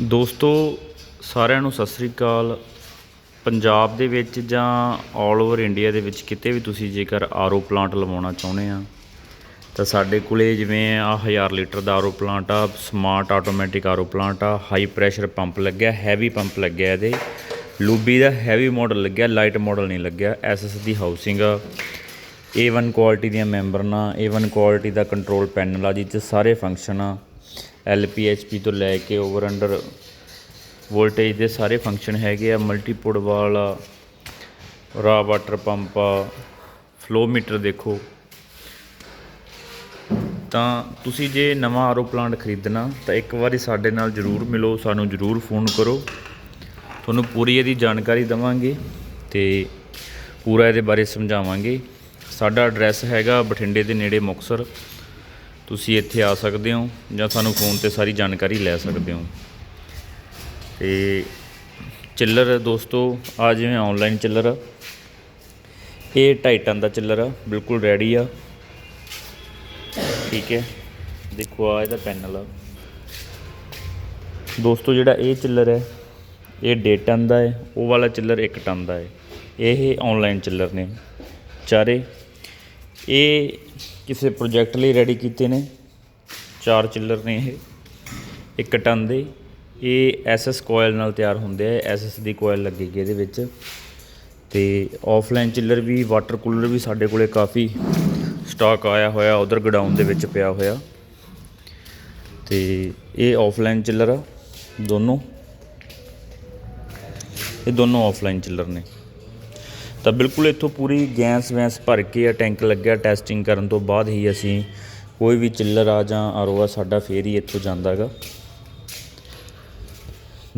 ਦੋਸਤੋ, ਸਾਰਿਆਂ ਨੂੰ ਸਤਿ ਸ੍ਰੀ ਅਕਾਲ। ਪੰਜਾਬ ਦੇ ਵਿੱਚ ਜਾਂ ਆਲ ਓਵਰ ਇੰਡੀਆ ਦੇ ਵਿੱਚ ਕਿਤੇ ਵੀ ਤੁਸੀਂ ਜੇਕਰ ਆਰਓ ਪਲਾਂਟ ਲਵਾਉਣਾ ਚਾਹੁੰਦੇ ਆ, ਤਾਂ ਸਾਡੇ ਕੋਲੇ ਜਿਵੇਂ ਆ 1000 ਲੀਟਰ ਦਾ ਆਰਓ ਪਲਾਂਟ ਆ ਸਮਾਰਟ ਆਟੋਮੈਟਿਕ ਆਰਓ ਪਲਾਂਟ ਆ ਹਾਈ ਪ੍ਰੈਸ਼ਰ ਪੰਪ ਲੱਗਿਆ ਹੈਵੀ ਪੰਪ ਲੱਗਿਆ ਇਹਦੇ। ਲੂਬੀ ਦਾ ਹੈਵੀ ਮਾਡਲ ਲੱਗਿਆ ਲਾਈਟ ਮਾਡਲ ਨਹੀਂ ਲੱਗਿਆ ਐਸਐਸ ਦੀ ਹਾਊਸਿੰਗ ਆ। A1 ਕੁਆਲਿਟੀ ਦੀਆਂ ਮੈਂਬਰਾਂ A1 ਕੁਆਲਿਟੀ ਦਾ ਕੰਟਰੋਲ ਪੈਨਲ ਆ ਜਿਹ 'ਚ ਸਾਰੇ ਫੰਕਸ਼ਨ ਆ। LPHP ਤੋਂ ਲੈ ਕੇ ਓਵਰ ਅੰਡਰ ਵੋਲਟੇਜ ਦੇ ਸਾਰੇ ਫੰਕਸ਼ਨ ਹੈਗੇ ਆ multiport valve raw water pump ਆ ਫਲੋ ਮੀਟਰ ਦੇਖੋ। ਤਾਂ ਤੁਸੀਂ ਜੇ ਨਵਾਂ ਆਰਓ ਪਲਾਂਟ ਖਰੀਦਣਾ, ਤਾਂ ਇੱਕ ਵਾਰੀ ਸਾਡੇ ਨਾਲ ਜਰੂਰ ਮਿਲੋ, ਸਾਨੂੰ ਜਰੂਰ ਫੋਨ ਕਰੋ। ਤੁਹਾਨੂੰ ਪੂਰੀ ਇਹਦੀ ਜਾਣਕਾਰੀ ਦਵਾਂਗੇ ਤੇ ਪੂਰਾ ਇਹਦੇ ਬਾਰੇ ਸਮਝਾਵਾਂਗੇ। ਸਾਡਾ ਐਡਰੈਸ ਹੈਗਾ ਬਠਿੰਡੇ ਦੇ ਨੇੜੇ ਮੁਕਤਸਰ ਤੁਸੀਂ ਇੱਥੇ ਆ ਸਕਦੇ ਹੋ ਜਾਂ ਸਾਨੂੰ ਫੋਨ ਤੇ ਸਾਰੀ ਜਾਣਕਾਰੀ ਲੈ ਸਕਦੇ ਹੋ। ਤੇ ਚਿੱਲਰ ਦੋਸਤੋ, ਆ ਜਿਵੇਂ ਆਨਲਾਈਨ ਚਿੱਲਰ ਆ। ਇਹ 2.5 ਟਨ ਦਾ ਚਿੱਲਰ ਆ, ਬਿਲਕੁਲ ਰੈਡੀ ਆ। ਠੀਕ ਹੈ। ਦੇਖੋ, ਆ ਇਹਦਾ ਪੈਨਲ ਆ। ਦੋਸਤੋ, ਜਿਹੜਾ ਇਹ ਚਿੱਲਰ ਹੈ, ਇਹ ਡੇਢ ਟਨ ਦਾ ਹੈ, ਉਹ ਵਾਲਾ ਚਿੱਲਰ 1 ਟਨ ਦਾ ਹੈ। ਇਹ ਆਨਲਾਈਨ ਚਿੱਲਰ ਨੇ। ਚਾਰੇ, ਇਹ ਕਿਸੇ ਪ੍ਰੋਜੈਕਟ ਲਈ ਰੈਡੀ ਕੀਤੇ ਨੇ। ਚਾਰ ਚਿੱਲਰ ਨੇ ਇਹ, ਇੱਕ ਟਨ ਦੇ। ਇਹ ਐਸਐਸ ਕੋਇਲ ਨਾਲ ਤਿਆਰ ਹੁੰਦੇ ਆ। ਐਸਐਸ ਦੀ ਕੋਇਲ ਲੱਗੇਗੀ ਇਹਦੇ ਵਿੱਚ। ਤੇ ਆਫਲਾਈਨ ਚਿੱਲਰ ਵੀ ਵਾਟਰ ਕੂਲਰ ਵੀ ਸਾਡੇ ਕੋਲੇ ਕਾਫੀ ਸਟਾਕ ਆਇਆ ਹੋਇਆ, ਉਧਰ ਗਡਾਊਨ ਦੇ ਵਿੱਚ ਪਿਆ ਹੋਇਆ। ਤੇ ਇਹ ਆਫਲਾਈਨ ਚਿੱਲਰ ਆ, ਦੋਨੋਂ। ਇਹ ਦੋਨੋਂ ਆਫਲਾਈਨ ਚਿੱਲਰ ਨੇ। ਤਾਂ ਬਿਲਕੁਲ ਇੱਥੋਂ ਪੂਰੀ ਗੈਸ ਵੈਸ ਭਰ ਕੇ ਆ ਟੈਂਕ ਲੱਗਿਆ ਟੈਸਟਿੰਗ ਕਰਨ ਤੋਂ ਬਾਅਦ ਹੀ ਅਸੀਂ ਕੋਈ ਵੀ ਚਿੱਲਰ ਆ ਜਾਂ ਆਰਓ ਆ ਸਾਡਾ ਫੇਰ ਹੀ ਇੱਥੋਂ ਜਾਂਦਾ ਹੈਗਾ।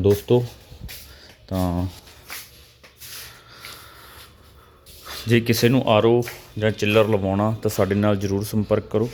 ਦੋਸਤੋ, ਤਾਂ ਜੇ ਕਿਸੇ ਨੂੰ ਆਰਓ ਜਾਂ ਚਿੱਲਰ ਲਵਾਉਣਾ ਤਾਂ ਸਾਡੇ ਨਾਲ ਜਰੂਰ ਸੰਪਰਕ ਕਰੋ।